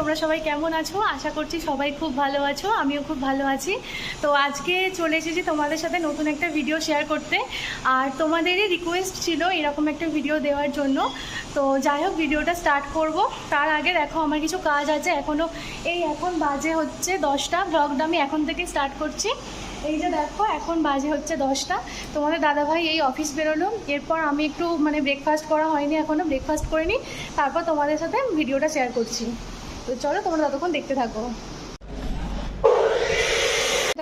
তোমরা সবাই কেমন আছো? আশা করছি সবাই খুব ভালো আছো, আমিও খুব ভালো আছি। তো আজকে চলে এসেছি তোমাদের সাথে নতুন একটা ভিডিও শেয়ার করতে। আর তোমাদেরই রিকোয়েস্ট ছিল এরকম একটা ভিডিও দেওয়ার জন্য। তো যাই হোক ভিডিওটা স্টার্ট করব। তার আগে দেখো, আমার কিছু কাজ আছে। এখনও এই এখন বাজে হচ্ছে দশটা। ব্লগটা আমি এখন থেকে স্টার্ট করছি। এই যে দেখো, এখন বাজে হচ্ছে দশটা। তোমাদের দাদাভাই এই অফিস বেরোলো। এরপর আমি একটু মানে ব্রেকফাস্ট করা হয়নি এখনও ব্রেকফাস্ট করে নিই তারপর তোমাদের সাথে ভিডিওটা শেয়ার করছি। তো চলো তোমরা ততক্ষণ দেখতে থাকো।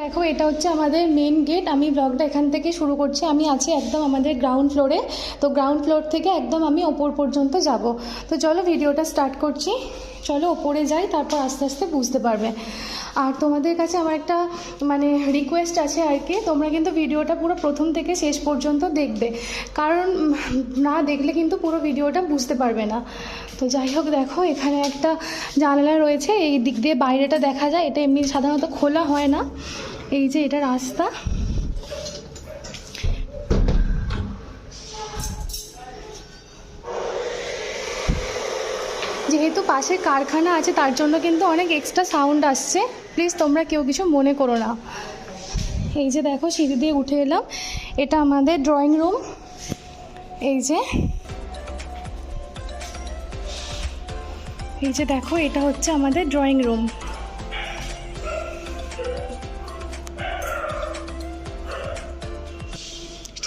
দেখো, এটা হচ্ছে আমাদের মেন গেট আমি ব্লগটা এখান থেকে শুরু করছি। আমি আছি একদম আমাদের গ্রাউন্ড ফ্লোরে তো গ্রাউন্ড ফ্লোর থেকে একদম আমি ওপর পর্যন্ত যাব। তো চলো ভিডিওটা স্টার্ট করছি। চলো ওপরে যাই, তারপর আস্তে আস্তে বুঝতে পারবে। আর তোমাদের কাছে আমার একটা মানে রিকোয়েস্ট আছে আর কি। তোমরা কিন্তু ভিডিওটা পুরো প্রথম থেকে শেষ পর্যন্ত দেখবে। কারণ, না দেখলে কিন্তু পুরো ভিডিওটা বুঝতে পারবে না। তো যাই হোক, দেখো, এখানে একটা জানালা রয়েছে। এই দিক দিয়ে বাইরেটা দেখা যায়। এটা এমনি সাধারণত খোলা হয় না। এই যে এটা রাস্তা। যেহেতু পাশে কারখানা আছে, তার জন্য কিন্তু অনেক এক্সট্রা সাউন্ড আসছে। প্লিজ তোমরা কেউ কিছু মনে করো না। এই যে দেখো, সিঁড়ি দিয়ে উঠে এলাম। এটা আমাদের ড্রয়িং রুম এই যে। এই যে দেখো, এটা হচ্ছে আমাদের ড্রয়িং রুম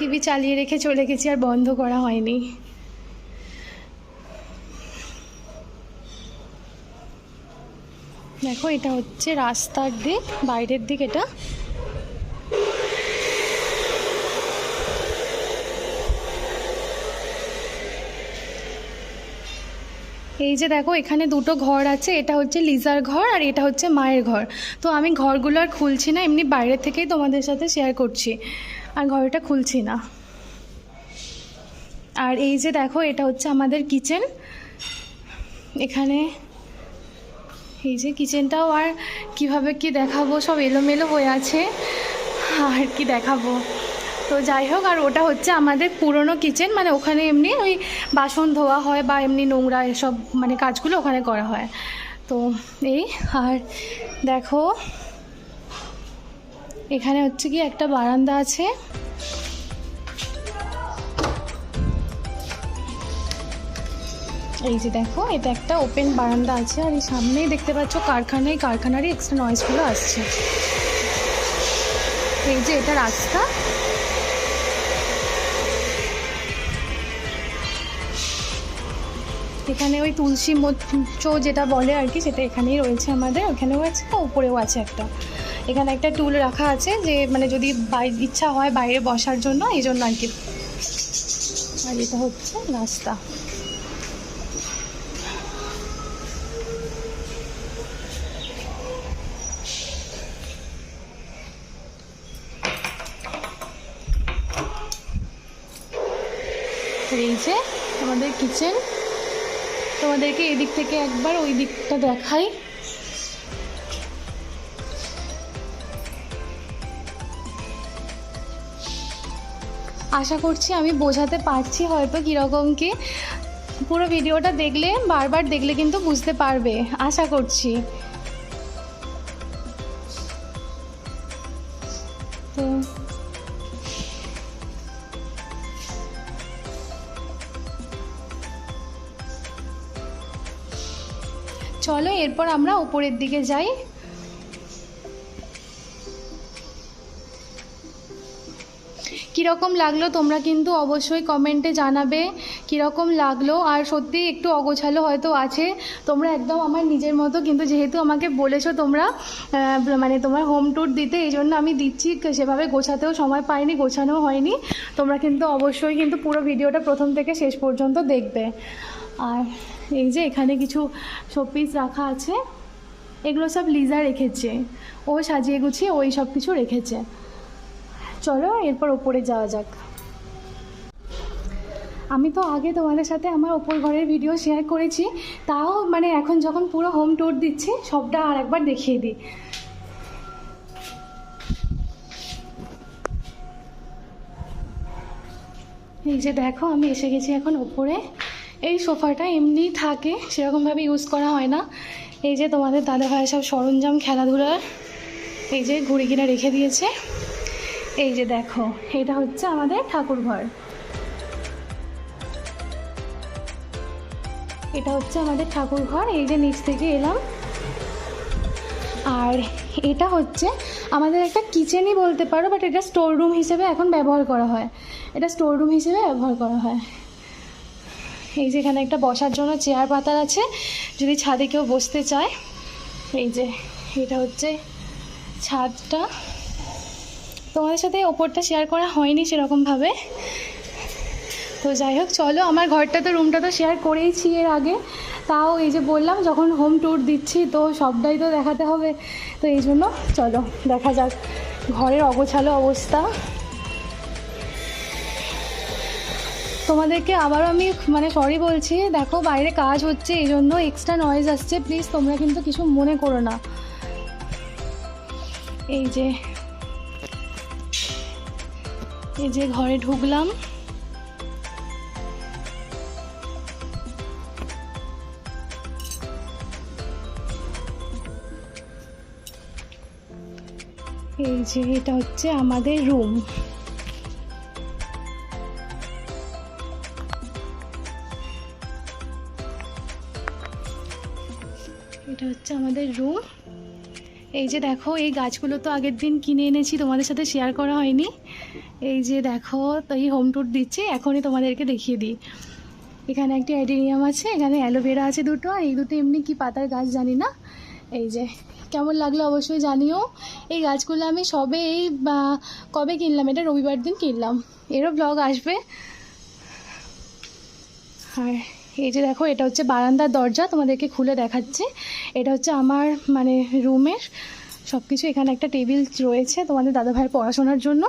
টিভি চালিয়ে রেখে চলে গেছি আর বন্ধ করা হয়নি। দেখো, এটা হচ্ছে রাস্তার দিক, বাইরের দিক এটা। এই যে দেখো, এখানে দুটো ঘর আছে, এটা হচ্ছে লিজার ঘর আর এটা হচ্ছে মায়ের ঘর। তো আমি ঘরগুলো আর খুলছি না, এমনি বাইরে থেকেই তোমাদের সাথে শেয়ার করছি। আর ঘরটা খুলছি না। আর এই যে দেখো, এটা হচ্ছে আমাদের কিচেন এখানে এই যে কিচেনটাও আর কীভাবে কি দেখাবো, সব এলোমেলো হয়ে আছে। আর কি দেখাবো? তো যাই হোক, আর ওটা হচ্ছে আমাদের পুরনো কিচেন মানে ওখানে এমনি ওই বাসন ধোয়া হয় বা এমনি নোংরা এসব মানে কাজগুলো ওখানে করা হয়। তো এই, আর দেখো এখানে হচ্ছে কি একটা বারান্দা আছে। এই যে দেখো, এটা একটা ওপেন বারান্দা আছে আর এই সামনেই দেখতে পাচ্ছ কারখানায় কারখানারই এক্সট্রা নয়েজগুলো আসছে। এই যে এটা রাস্তা। এখানে ওই তুলসী মোচ যেটা বলে আর কি, সেটা এখানেই রয়েছে আমাদের। ওখানেও আছে উপরেও আছে একটা। এখানে একটা টুল রাখা আছে যে মানে যদি ইচ্ছা হয় বাইরে বসার জন্য, এই জন্য আর কি। আর এটা হচ্ছে রাস্তা এই যে আমাদের কিচেন তোমাদেরকে এদিক থেকে একবার ওই দিকটা দেখাই। আশা করছি আমি বোঝাতে পারছি হয়তো কীরকম কি পুরো ভিডিওটা দেখলে, বারবার দেখলে কিন্তু বুঝতে পারবে। আশা করছি। তো চলো, এরপর আমরা উপরের দিকে যাই। কীরকম লাগল তোমরা কিন্তু অবশ্যই কমেন্টে জানাবে, কীরকম লাগল আর সত্যি একটু অগোছালো হয়তো আছে। তোমরা একদম আমার নিজের মতো কিন্তু যেহেতু আমাকে বলেছ তোমরা মানে তোমার হোম ট্যুর দিতে, এই জন্য আমি দিচ্ছি, সেভাবে গোছাতেও সময় পাইনি গোছানো হয়নি। তোমরা কিন্তু অবশ্যই কিন্তু পুরো ভিডিওটা প্রথম থেকে শেষ পর্যন্ত দেখবে। আর এই যে এখানে কিছু শোপিস রাখা আছে, এগুলো সব লিজা রেখেছে। ও সাজিয়ে গুছিয়ে ওই সব কিছু রেখেছে। চলো, এরপর ওপরে যাওয়া যাক। আমি তো আগে তোমাদের সাথে আমার ওপর ঘরের ভিডিও শেয়ার করেছি। তাও মানে এখন যখন পুরো হোম ট্যুর দিচ্ছি, সবটা আর একবার দেখিয়ে দিই। এই যে দেখো, আমি এসে গেছি এখন ওপরে। এই সোফাটা এমনি থাকে, সেরকমভাবে ইউজ করা হয় না। এই যে তোমাদের দাদা ভাই সব সরঞ্জাম, খেলাধুলার, এই যে ঘুড়ি কিনে রেখে দিয়েছে। এই যে দেখো, এটা হচ্ছে আমাদের ঠাকুর ঘর এটা হচ্ছে আমাদের ঠাকুর ঘর এই যে নিচ থেকে এলাম। আর এটা হচ্ছে আমাদের একটা কিচেনই বলতে পারো বাট এটা স্টোর রুম হিসেবে এখন ব্যবহার করা হয়। এটা স্টোর রুম হিসেবে ব্যবহার করা হয়। এই যে এখানে একটা বসার জন্য চেয়ার পাতার আছে, যদি ছাদে কেউ বসতে চায়। এই যে, এটা হচ্ছে ছাদটা। তোমাদের সাথে ওপরটা শেয়ার করা হয়নি সেরকমভাবে। তো যাই হোক, চলো, আমার ঘরটা তো রুমটা তো শেয়ার করেইছি এর আগে। তাও এই যে বললাম, যখন হোম ট্যুর দিচ্ছি, তো সবটাই তো দেখাতে হবে। তো এই জন্য, চলো, দেখা যাক ঘরের অগোছালো অবস্থা। তোমাদেরকে আবারও আমি মানে সরি বলছি, দেখো বাইরে কাজ হচ্ছে, এই জন্য এক্সট্রা নয়েজ আসছে। প্লিজ তোমরা কিন্তু কিছু মনে করো না। এই যে এই যে ঘরে ঢুকলাম। এই যে এটা হচ্ছে আমাদের রুম এটা হচ্ছে আমাদের রুম এই যে দেখো, এই গাছগুলো তো আগের দিন কিনে এনেছি, তোমাদের সাথে শেয়ার করা হয়নি। এই যে দেখো তো এই হোম ট্যুর দিচ্ছি, এখনই তোমাদেরকে দেখিয়ে দিই। এখানে একটি অ্যাডেনিয়াম আছে, এখানে অ্যালোভেরা আছে দুটো, আর এই দুটো এমনি কি পাতার গাছ জানি না। এই যে, কেমন লাগল অবশ্যই জানিও। এই গাছগুলো আমি সবে এই কবে কিনলাম? এটা রবিবার দিন কিনলাম। এরও ব্লগ আসবে। আর এই যে দেখো, এটা হচ্ছে বারান্দার দরজা, তোমাদেরকে খুলে দেখাচ্ছে। এটা হচ্ছে আমার মানে রুমের সব কিছু এখানে একটা টেবিল রয়েছে তোমাদের দাদাভাইয়ের পড়াশোনার জন্য।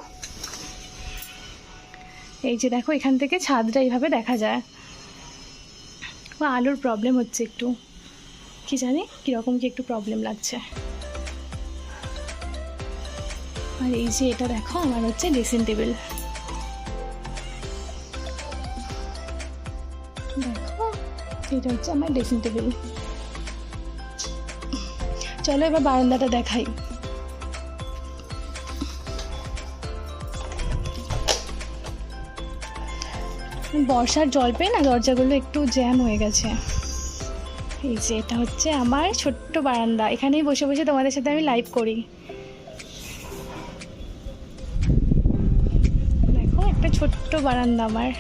এই যে দেখো, এখান থেকে ছাদটা এইভাবে দেখা যায়। ও আলোর প্রবলেম হচ্ছে একটু। কি জানি, কীরকম কি একটু প্রবলেম লাগছে। আর এই যে এটা দেখো, আমার হচ্ছে ড্রেসিং টেবিল এটা হচ্ছে আমার ড্রেসিং টেবিল চলো এবার বারান্দাটা দেখাই। বর্ষার জল পেয়ে না দরজাগুলো একটু জ্যাম হয়ে গেছে। এই যে এটা হচ্ছে আমার ছোট্ট বারান্দা। এখানেই বসে বসে তোমাদের সাথে আমি লাইভ করি। দেখো, একটা ছোট্ট বারান্দা আমার।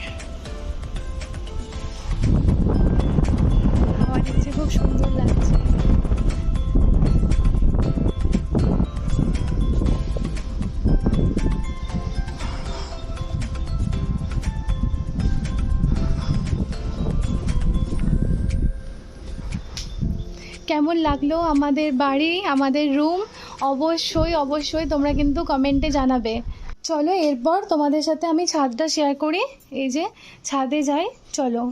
দিচ্ছে খুব সুন্দর লাগছে। কেমন লাগল আমাদের বাড়ি, আমাদের রুম অবশ্যই অবশ্যই তোমরা কিন্তু কমেন্টে জানাবে। চলো এরপর তোমাদের সাথে আমি ছাদটা শেয়ার করি। এই যে, ছাদে যাই, চলো।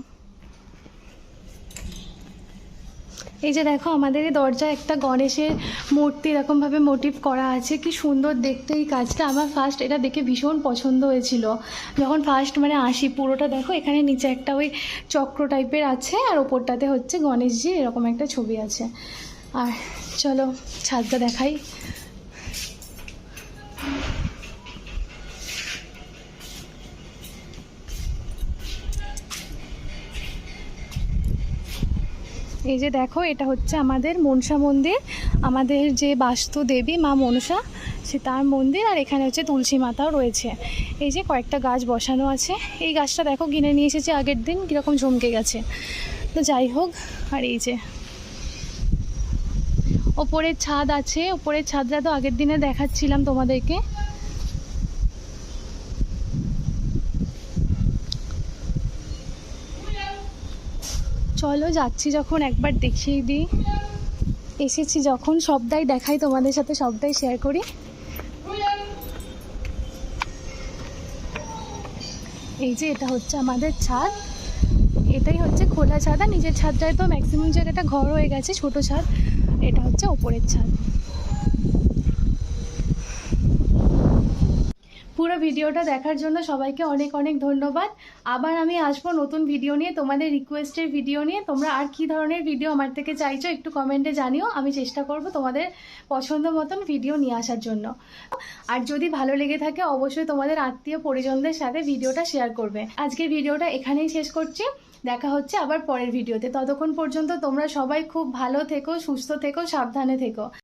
এই যে দেখো, আমাদের এই দরজায় একটা গণেশের মূর্তি এরকমভাবে মোটিভ করা আছে। কি সুন্দর দেখতে এই কাজটা। আমার ফার্স্ট এটা দেখে ভীষণ পছন্দ হয়েছিল। যখন ফার্স্ট মানে আসি, পুরোটা দেখো, এখানে নিচে একটা ওই চক্র টাইপের আছে, আর ওপরটাতে হচ্ছে গণেশজি এরকম একটা ছবি আছে। আর চলো, ছাদটা দেখাই। এই যে দেখো, এটা হচ্ছে আমাদের মনসা মন্দির। আমাদের যে বাস্তু দেবী মা মনসা, সে তার মন্দির, আর এখানে হচ্ছে তুলসী মাতাও রয়েছে। এই যে কয়েকটা গাছ বসানো আছে। এই গাছটা দেখো, কিনে নিয়ে এসেছি আগের দিন, কীরকম ঝমকে গেছে। তো যাই হোক, আর এই যে ওপরের ছাদ আছে। ওপরের ছাদটা তো আগের দিনে দেখাচ্ছিলাম তোমাদেরকে। চলো যাচ্ছি যখন, একবার দেখিয়ে দিই। এসেছি যখন, সবটাই দেখাই তোমাদের সাথে, সবটাই শেয়ার করি। এই যে এটা হচ্ছে আমাদের ছাদ। এটাই হচ্ছে খোলা ছাদ, আর নিজের ছাদটায় তো ম্যাক্সিমাম জায়গাটা ঘর হয়ে গেছে, ছোট ছাদ, এটা হচ্ছে ওপরের ছাদ। পুরো ভিডিওটা দেখার জন্য সবাইকে অনেক অনেক ধন্যবাদ। আবার আমি আসব নতুন ভিডিও নিয়ে, তোমাদের রিকোয়েস্টের ভিডিও নিয়ে। তোমরা আর কি ধরনের ভিডিও আমার থেকে চাইছো একটু কমেন্টে জানিও। আমি চেষ্টা করব তোমাদের পছন্দ মতন ভিডিও নিয়ে আসার জন্য। আর যদি ভালো লেগে থাকে, অবশ্যই তোমাদের আত্মীয় পরিজনদের সাথে ভিডিওটা শেয়ার করবে। আজকে ভিডিওটা এখানেই শেষ করছি। দেখা হচ্ছে আবার পরের ভিডিওতে ততক্ষণ পর্যন্ত তোমরা সবাই খুব ভালো থেকো, সুস্থ থেকো, সাবধানে থেকো।